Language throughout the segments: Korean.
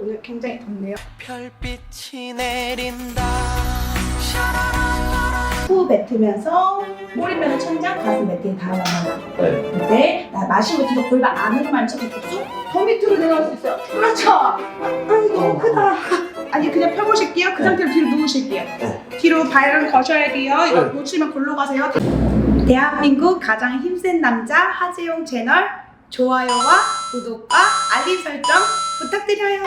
오늘 굉장히 덥네요. 별빛이 내린다 후 뱉으면서 꼬리뼈는 천장, 가슴 뱉은 다음 하나. 네. 이때 나 마신 것부터 골반 안으로만 쳐서 쭉더 밑으로 내려갈 수 있어요. 그렇죠. 아, 아니 너무 크다. 아니 그냥 펴보실게요. 그 네. 상태로 뒤로 누우실게요. 네. 뒤로 발을 거셔야 돼요. 이거 네. 놓치면 골로 가세요. 대한민국 가장 힘센 남자 하재용 채널 좋아요와 구독과 알림 설정 부탁드려요.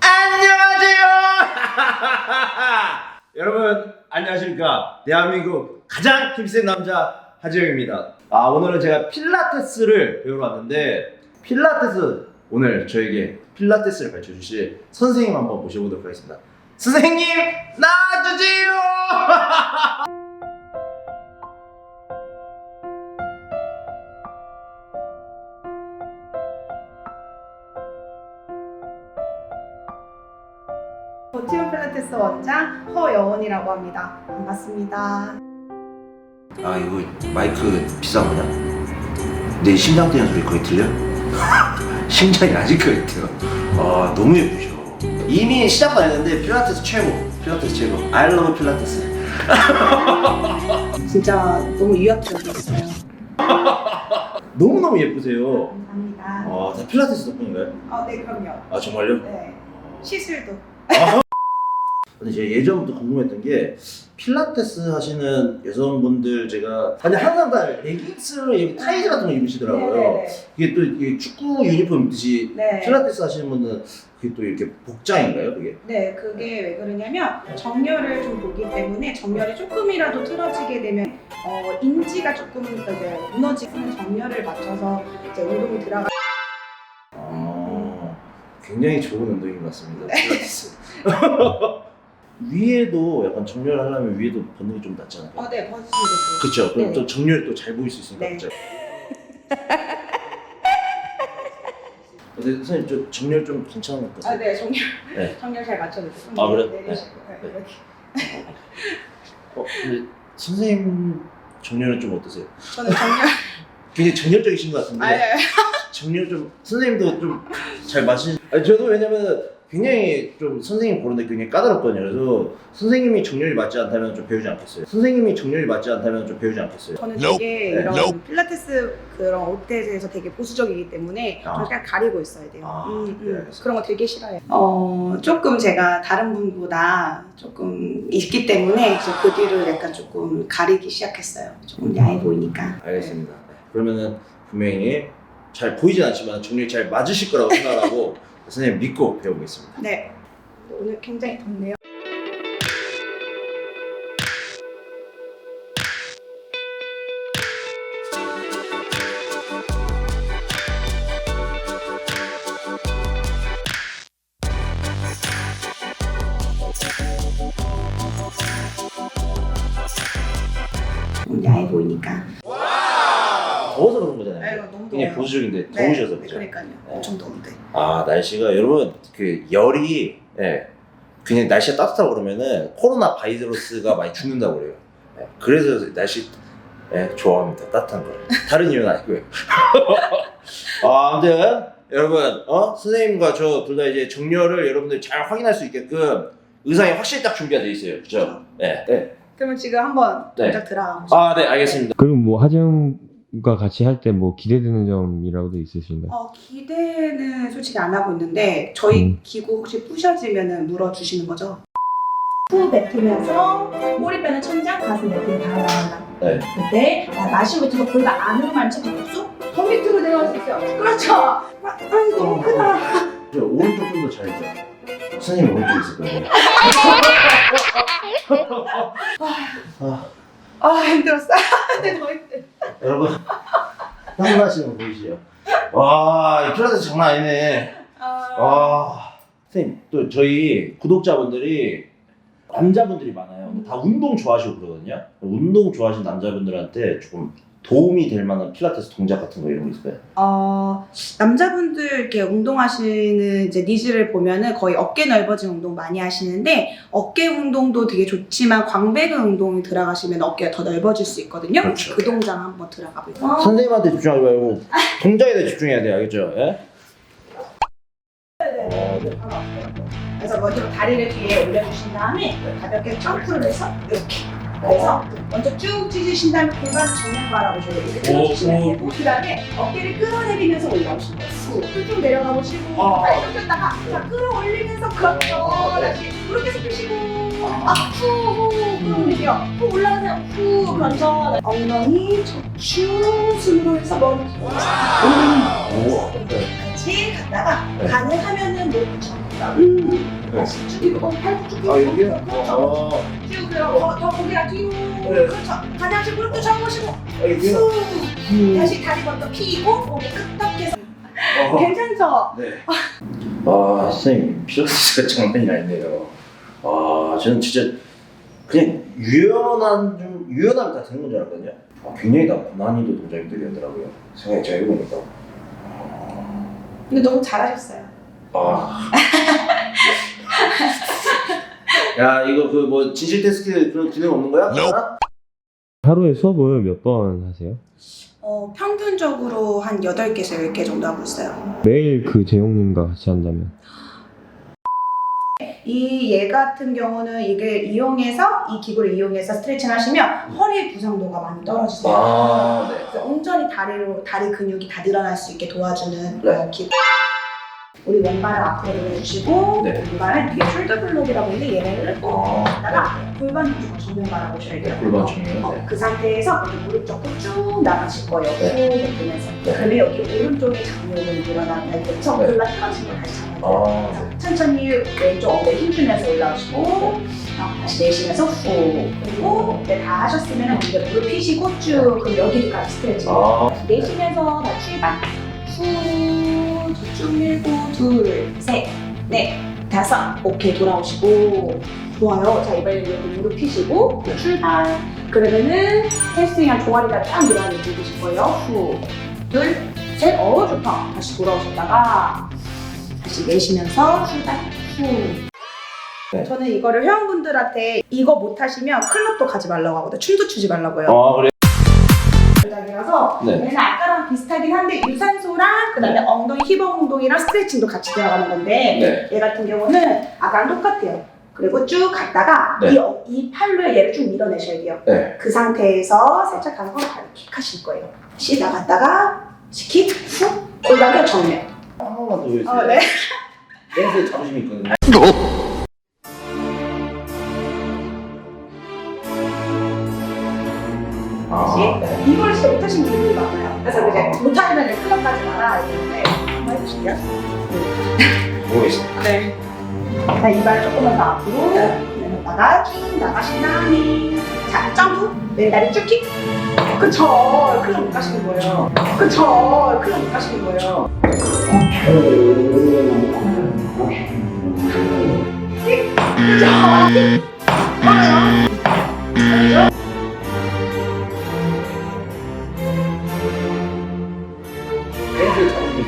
안녕하세요. 여러분 안녕하십니까? 대한민국 가장 힘센 남자 하재영입니다. 아 오늘은 제가 필라테스를 배우러 왔는데 필라테스 오늘 저에게 필라테스를 가르쳐 주실 선생님 한번 모셔보도록 하겠습니다. 선생님 나와주세요. 버티움 필라테스 원장 허여원이라고 합니다. 반갑습니다. 아 이거 마이크 비싼 거냐? 내 심장 뛰는 소리 거의 들려? 심장이 아직 뛰어. 아 너무 예쁘죠. 이미 시작도 안 했는데 필라테스 최고. 필라테스 최고. I love 필라테스. 진짜 너무 유학적이었어요. 너무 너무 예쁘세요. 감사합니다. 아, 다 필라테스 덕분인가요? 어, 네 그럼요. 아 정말요? 네 시술도. 근데 제가 예전부터 궁금했던 게 필라테스 하시는 여성분들 제가 아니 항상 다 이렇게 타이즈 같은 거 입으시더라고요. 네네네. 이게 또 이게 축구 유니폼 입듯이 네. 필라테스 하시는 분은 그게 또 이렇게 복장인가요, 그게? 네, 그게 왜 그러냐면 정렬을 좀 보기 때문에 정렬이 조금이라도 틀어지게 되면 어, 인지가 조금 이제 무너지는 정렬을 맞춰서 이제 운동이 들어가. 아, 굉장히 좋은 운동인 것 같습니다. 필라테스. 위에도 약간 정렬을 하려면 위에도 게좀 낫잖아요. 어, 네, 되고. 그렇죠. 그럼 네. 또 정렬이 또잘 보일 수 있으니까. 네. 근데 선생님 저 정렬 좀 괜찮은 것 아, 같아요. 네, 정렬. 네. 정렬 잘 맞춰주세요. 아, 그래요? 내리시고 네. 네. 이렇게. 어, 근데 선생님 정렬은 좀 어떠세요? 저는 정렬. 굉장히 정렬적이신 것 같은데 아니, 아니. 정렬 좀 선생님도 좀잘 맞으시. 아니, 저도 왜냐면 굉장히 좀 선생님 보는데 굉장히 까다롭거든요. 그래서 선생님이 정렬이 맞지 않다면 좀 배우지 않겠어요. 선생님이 정렬이 맞지 않다면 좀 배우지 않겠어요. 저는 Nope. 되게 네. 이런 Nope. 필라테스 그런 옷에 대해서 되게 보수적이기 때문에 아. 저는 그냥 가리고 있어야 돼요. 아, 음, 네, 음. 알겠습니다. 그런 거 되게 싫어해요. 어, 조금 제가 다른 분보다 조금 있기 때문에 이제 그 뒤를 약간 조금 가리기 시작했어요. 조금 야해 보이니까. 알겠습니다. 그러면은 분명히 잘 보이진 않지만 정렬이 잘 맞으실 거라고 생각하고 선생님 믿고 배워보겠습니다. 네. 오늘 굉장히 덥네요. 보수적인데 네, 더우셔서 네, 그죠? 그러니까요. 엄청 더운데. 아 날씨가 여러분 그 열이 예, 그냥 날씨가 따뜻하고 그러면은 코로나 바이러스가 많이 죽는다고 그래요. 예, 그래서 날씨 예, 좋아합니다. 따뜻한 걸. 다른 이유는 아니고요. 아, 아무튼 여러분 어 선생님과 저 둘 다 이제 정렬을 여러분들 잘 확인할 수 있게끔 의상이 확실히 딱 준비가 돼 있어요. 그죠? 네. 네. 그러면 지금 한번 네. 보시죠. 아, 네, 알겠습니다. 그리고 뭐 하정 과 같이 할 때 뭐 기대되는 점이라고도 있으신가요? 어, 기대는 솔직히 안 하고 있는데 저희 음. 기구 혹시 부셔지면 물어주시는 거죠? 후 뱉으면서 꼬리뼈는 천장, 가슴 뱉은 다음 하나. 네. 그때 나 마시고 들어 골반 안으로만 쳐서 쑥더 밑으로 내려갈 수 있어요. 그렇죠. 아, 아니 너무 크다. 저 오른쪽 좀 더 잘했죠. 선생님 오른쪽 있을 거예요. 아, 아 힘들었어. 네, 너무 힘들어. 여러분 땀나시는 거 보이시죠? 와, 이 필라테스 장난 아니네. 아, 와, 선생님 또 저희 구독자분들이 남자분들이 많아요. 다 운동 좋아하시고 그러거든요. 운동 좋아하시는 남자분들한테 조금 도움이 될 만한 필라테스 동작 같은 거 이런 거 있어요? 어, 남자분들 이렇게 운동하시는 이제 니즈를 보면은 거의 어깨 넓어진 운동 많이 하시는데 어깨 운동도 되게 좋지만 광배근 운동이 들어가시면 어깨가 더 넓어질 수 있거든요. 그렇죠. 그 동작 한번 들어가 볼게요. 선생님한테 집중하지 말고 동작에 대해 집중해야 돼요 알겠죠? 예? 그래서 먼저 다리를 뒤에 올려주신 다음에 가볍게 점프를 해서 이렇게 그래서 먼저 쭉 찢으신 다음에 골반을 정면 바라보셔야. 이렇게 틀어주시면 되고 그 다음에 어깨를 끌어내리면서 올라오시면 돼요. 쭉 내려가 보시고 아. 발을 폈다가 자 끌어올리면서 그렇죠. 다시 이렇게 해서 펴시고 아후후 끌어올리세요. 후 올라가세요. 후 그렇죠. 엉덩이 척추 숨으로 해서 머리 엉덩이 오. 네. 같이 갔다가 네. 가능하면은 목 붙여. 음. 네. 다시 쭉 이렇게 팔 쭉. 아 여기요? 어. 쭉 그럼 더, 더 고개가 뒤로. 그렇죠. 가능하시 무릎도 접으시고 아 여기요? 후. 다시 다리 먼저 펴고 고개 끄덕해서. 어. 괜찮죠? 네. 아 선생님 필라테스가 장난이 아니네요. 아 저는 진짜 그냥 유연한 좀 유연함이 다 되는 건 줄 알았거든요. 아, 굉장히 다 고난이도 동작들이 하더라고요. 생각이 제가 해보니까. 근데 너무 잘하셨어요. 아. 야 이거 그 뭐 진실 테스트 그런 기능 없는 거야? 하나? 하루에 수업을 몇 번 하세요? 어, 평균적으로 한 8개에서 10개 정도 하고 있어요. 매일 그 재용님과 같이 한다면 이 얘 같은 경우는 이게 이용해서 이 기구를 이용해서 스트레칭 하시면 허리 부상도가 많이 떨어지세요. 아 네. 그래서 온전히 다리로 다리 근육이 다 늘어날 수 있게 도와주는 네. 어, 기구. 우리 왼발을 앞으로 내주시고 네. 왼발은 뒤에 숄더 블록이라고 있는데 얘를 또 아. 했다가 골반 무조건 정면 바라보셔야 돼요. 골반 정면, 어, 네. 그 상태에서 먼저 무릎 접고 쭉 나가실 거예요. 네. 쭉 뱉으면서. 네. 그러면 여기 오른쪽에 장력을 늘어나는 데서 네. 골반 틀어진 거 다시 잡아줘요. 아 네. 천천히 왼쪽 엉덩이 힘주면서 올라오시고 어, 다시 내쉬면서 후 그리고 이제 다 하셨으면 이제 무릎 펴시고 쭉 그럼 여기까지 스트레칭 아 내쉬면서 다 출발 후쭉 밀고 둘 셋 넷 다섯. 오케이 돌아오시고. 좋아요. 자 이번에 여기 무릎 펴시고 네. 출발. 그러면은 헬스윙한 종아리가 쫙 늘어나는 느끼실 거예요. 후 둘 셋 어 좋다. 다시 돌아오셨다가 다시 내쉬면서 출발. 후. 네. 저는 이거를 회원분들한테 이거 못하시면 클럽도 가지 말라고 하거든요. 춤도 추지 말라고요. 아 그래? 동작이라서 네. 얘는 아까랑 비슷하긴 한데 유산소랑 그다음에 엉덩이 힙업 운동이랑 스트레칭도 같이 들어가는 건데 네. 얘 같은 경우는 아까랑 똑같아요. 그리고 쭉 갔다가 네. 이, 어- 이 팔로 얘를 쭉 밀어내셔야 돼요. 네. 그 상태에서 살짝 가서 바로 킥 하실 거예요. 다시 나갔다가 킥, 후, 골반을 정면. 한 번만 더 해주세요. 어, 네. 댄스에 자부심이 있거든요. 못하시는 분들이 많아요. 그래서 이제 못하면 클럽 가지 마라 이러는데 한번 해주실게요. 모르겠습니다. 네. 자, 이발 조금만 더 앞으로 내렸다가 쭉 나가신 다음에 자, 점프 왼다리 쭉 킥. 그쵸. 클럽 못 가시는 거예요. 그쵸. 클럽 못 가시는 거예요. 킥. 그쵸. 킥. 맞아요.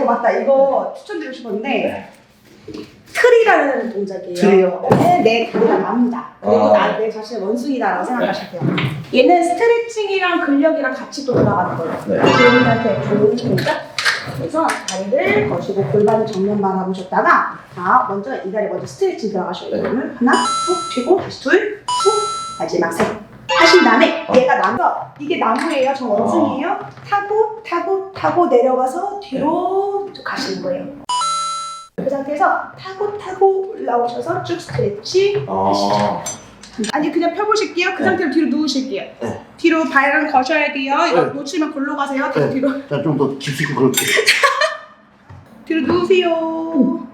제가 맞다. 이거 추천드리고 싶었는데 트리라는 동작이에요. 트리요? 네, 내 다리가 납니다. 그리고 아. 나, 내 자신을 원숭이다라고 생각하셔야 돼요. 얘는 스트레칭이랑 근력이랑 같이 또 들어가는 거예요. 네. 본인한테 좋은 동작. 그래서 다리를 거시고 골반을 정면 바라보셨다가 자 먼저 이 다리 먼저 스트레칭 들어가셔야 돼요. 네. 하나, 훅 쥐고 다시 둘, 훅 마지막 셋. 하신 다음에 아. 얘가 나무 이게 나무예요. 저 원숭이에요. 타고 타고 타고 내려가서 뒤로 쭉 가시는 거예요. 그 상태에서 타고 타고 올라오셔서 쭉 스트레치 아, 아니 그냥 펴보실게요. 그 네. 상태로 뒤로 누우실게요. 네. 뒤로 발은 거셔야 돼요. 이거 네. 놓치면 골로 가세요. 뒤로 네. 뒤로 좀더 깊숙이 그렇게. 뒤로 누우세요. 후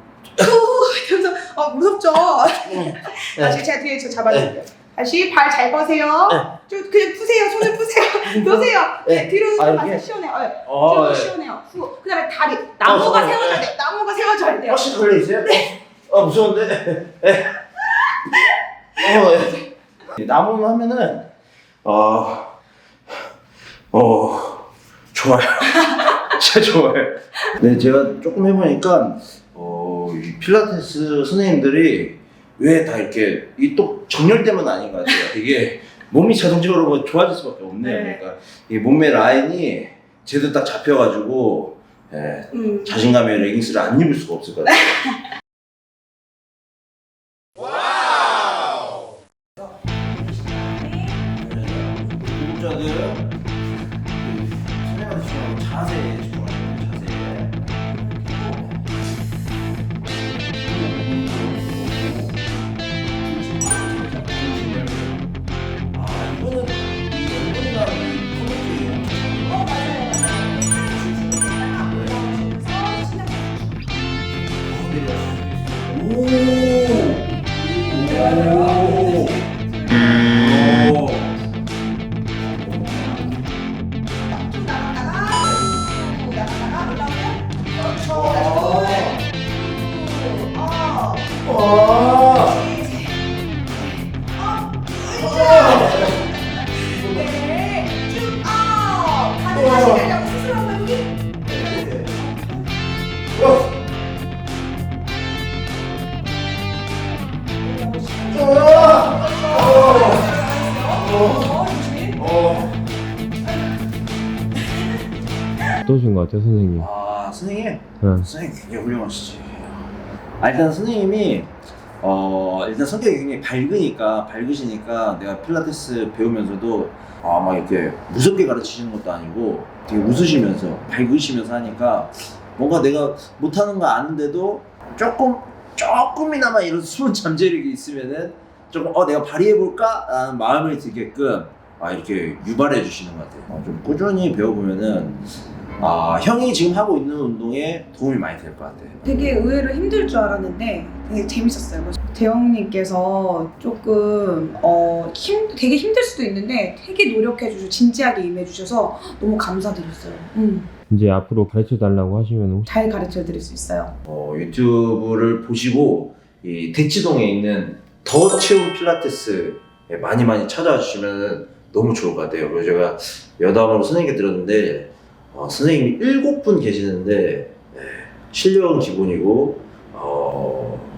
이러면서 어 무섭죠. 네. 다시 제가 뒤에 저 잡아줄게요. 다시 발잘 거세요. 좀 그냥 푸세요. 손을 푸세요. 놓으세요. 네, 네. 뒤로 아, 좀 이렇게? 시원해요. 네. 어, 뒤로 예. 시원해요. 후. 그다음에 다리 나무가 어, 세워져야 네. 돼. 나무가 세워져야 돼요. 확실히 걸려 있어요? 어 무서운데. 예. 어, 예. 나무는 하면은 어, 어 좋아요. 진짜 좋아요. 네, 제가 조금 해보니까 어, 이 필라테스 선생님들이 왜 다 이렇게 이 또 정렬 때문 아닌 것 같아요. 이게 몸이 자동적으로 뭐 좋아질 수밖에 없네요. 네. 그러니까 이 몸매 라인이 제대로 딱 잡혀가지고 예, 음. 자신감의 레깅스를 안 입을 수가 없을 것 같아요. 와. 어떠신 것 같아요, 선생님? 아 선생님, 네. 선생님 굉장히 훌륭하시지. 아, 일단 선생님이 어 일단 성격이 굉장히 밝으니까 밝으시니까 내가 필라테스 배우면서도 아 막 이렇게 무섭게 가르치시는 것도 아니고 되게 웃으시면서 밝으시면서 하니까 뭔가 내가 못하는 거 아는데도 조금 조금이나마 이런 숨은 잠재력이 있으면은 조금 어 내가 발휘해 볼까 라는 마음이 들게끔 아 이렇게 유발해 주시는 것 같아요. 어, 좀 꾸준히 배워보면은 아 형이 지금 하고 있는 운동에 도움이 많이 될 것 같아요. 되게 의외로 힘들 줄 알았는데 되게 재밌었어요. 대형님께서 조금 어, 힘, 되게 힘들 수도 있는데 되게 노력해 주셔서 진지하게 임해 주셔서 너무 감사드렸어요. 음, 이제 앞으로 가르쳐 달라고 하시면 혹시 잘 가르쳐 드릴 수 있어요. 어, 유튜브를 보시고 이 대치동에 있는 더 체험 필라테스에 많이 많이 찾아와 주시면 너무 좋을 것 같아요. 그리고 제가 여담으로 선생님께 들었는데 어, 선생님이 일곱 분 계시는데 네, 실력은 기본이고 어,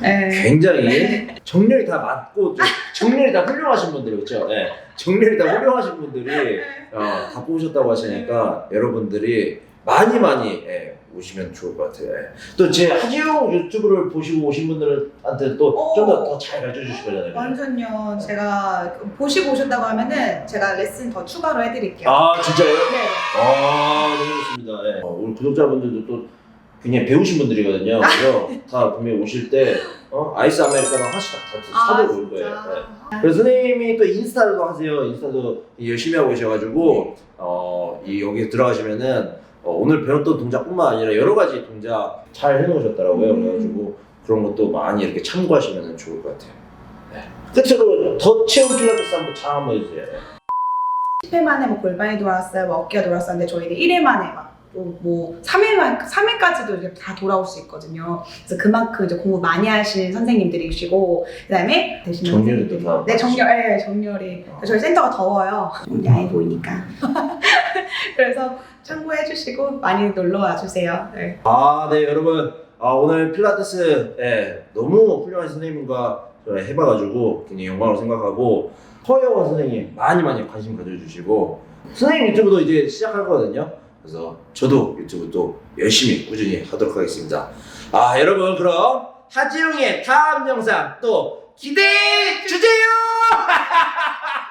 네. 굉장히 정렬이 다 맞고 좀 정렬이 다 훌륭하신 분들이 그렇죠. 네. 정렬이 다 훌륭하신 분들이 어, 다 뽑으셨다고 하시니까 여러분들이 많이 많이 예, 오시면 좋을 것 같아요. 예. 또제 하지용 유튜브를 보시고 오신 분들한테 또 좀 더 더 잘 가르쳐 주실 거잖아요. 완전요. 제가 보시고 오셨다고 하면은 제가 레슨 더 추가로 해드릴게요. 아 진짜요? 네. 아 너무 좋습니다. 예. 어, 우리 구독자분들도 또 굉장히 배우신 분들이거든요. 그래서 다 분명히 오실 때 어? 아이스 아메리카노 하나씩 다, 다 사들고 올 거예요. 예. 그래서 선생님이 또 인스타도 하세요. 인스타도 열심히 하고 계셔가지고 어, 이 여기 들어가시면은 어, 오늘 배웠던 동작뿐만 아니라 여러 가지 동작 잘 해놓으셨더라고요. 음. 그래가지고 그런 것도 많이 이렇게 참고하시면 좋을 것 같아요. 네. 끝으로 더 체험 필라테스 한번 잘 한번 해주세요. 10회 만에 뭐 골반이 돌아왔어요, 뭐 어깨가 돌아왔었는데 저희는 1회 만에 막뭐 3회만 3회까지도 이제 다 돌아올 수 있거든요. 그래서 그만큼 이제 공부 많이 하신 선생님들이시고 그다음에 대신 정렬이 또다 네 정렬, 네 정렬이 저희 센터가 더워요. 좀 야해 보이니까. 그래서 참고해 주시고 많이 놀러 와 주세요. 네. 아, 네, 여러분. 아, 오늘 필라테스 예, 너무 훌륭한 선생님과 해봐가지고 굉장히 영광으로 생각하고 허영원 선생님 많이 많이 관심 가져주시고 선생님 유튜브도 이제 시작할 거거든요. 그래서 저도 유튜브 또 열심히 꾸준히 하도록 하겠습니다. 아, 여러분 그럼 하지용의 다음 영상 또 기대해 주세요.